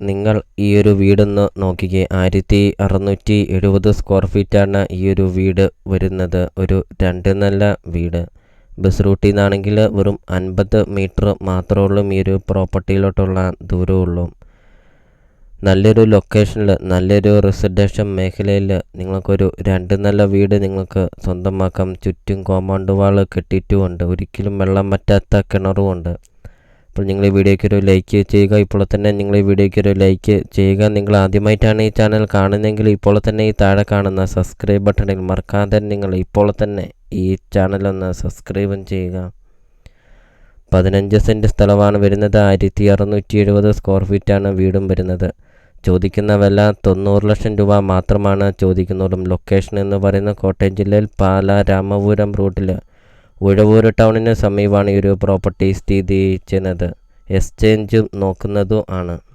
നിങ്ങൾ ഈ ഒരു വീടൊന്ന് നോക്കിക്കേ. ആയിരത്തി അറുന്നൂറ്റി എഴുപത് സ്ക്വയർ ഫീറ്റാണ് ഈ ഒരു വീട് വരുന്നത്. ഒരു രണ്ട് നല്ല വീട്. ബസ് റൂട്ടിൽ നിന്നാണെങ്കിൽ വെറും അൻപത് മീറ്റർ മാത്രമേ ഉള്ളൂ. ഈ ഒരു പ്രോപ്പർട്ടിയിലോട്ടുള്ള ദൂരമുള്ളൂ നല്ലൊരു ലൊക്കേഷനിൽ നല്ലൊരു റെസിഡൻഷ്യൽ മേഖലയിൽ നിങ്ങൾക്കൊരു രണ്ട് നല്ല വീട് നിങ്ങൾക്ക് സ്വന്തമാക്കാം. ചുറ്റും കോമ്പൗണ്ട് വാൾ കെട്ടിയിട്ടുമുണ്ട്. ഒരിക്കലും വെള്ളം പറ്റാത്ത കിണറുമുണ്ട്. അപ്പോൾ നിങ്ങൾ ഈ വീഡിയോയ്ക്ക് ഒരു ലൈക്ക് ചെയ്യുക. ഇപ്പോൾ തന്നെ നിങ്ങൾ ഈ വീഡിയോയ്ക്ക് ഒരു ലൈക്ക് ചെയ്യുക. നിങ്ങൾ ആദ്യമായിട്ടാണ് ഈ ചാനൽ കാണുന്നതെങ്കിൽ ഇപ്പോൾ തന്നെ ഈ താഴെ കാണുന്ന സബ്സ്ക്രൈബ് ബട്ടണിൽ മറക്കാതെ നിങ്ങൾ ഇപ്പോൾ തന്നെ ഈ ചാനൽ ഒന്ന് സബ്സ്ക്രൈബും ചെയ്യുക. പതിനഞ്ച് സെന്റ് സ്ഥലമാണ് വരുന്നത്. ആയിരത്തി അറുന്നൂറ്റി എഴുപത് സ്ക്വയർ ഫീറ്റാണ് വീടും വരുന്നത്. ചോദിക്കുന്ന വില തൊണ്ണൂറ് ലക്ഷം രൂപ മാത്രമാണ്. ചോദിക്കുന്നതും ലൊക്കേഷൻ എന്ന് പറയുന്ന കോട്ടയം ജില്ലയിൽ പാല രാമപുരം റൂട്ടിൽ ഉഴവൂർ ടൗണിന് സമീപമാണ് ഈ ഒരു പ്രോപ്പർട്ടി സ്ഥിതി ചെയ്യുന്നത്. എക്സ്ചേഞ്ചും നോക്കുന്നതും ആണ്.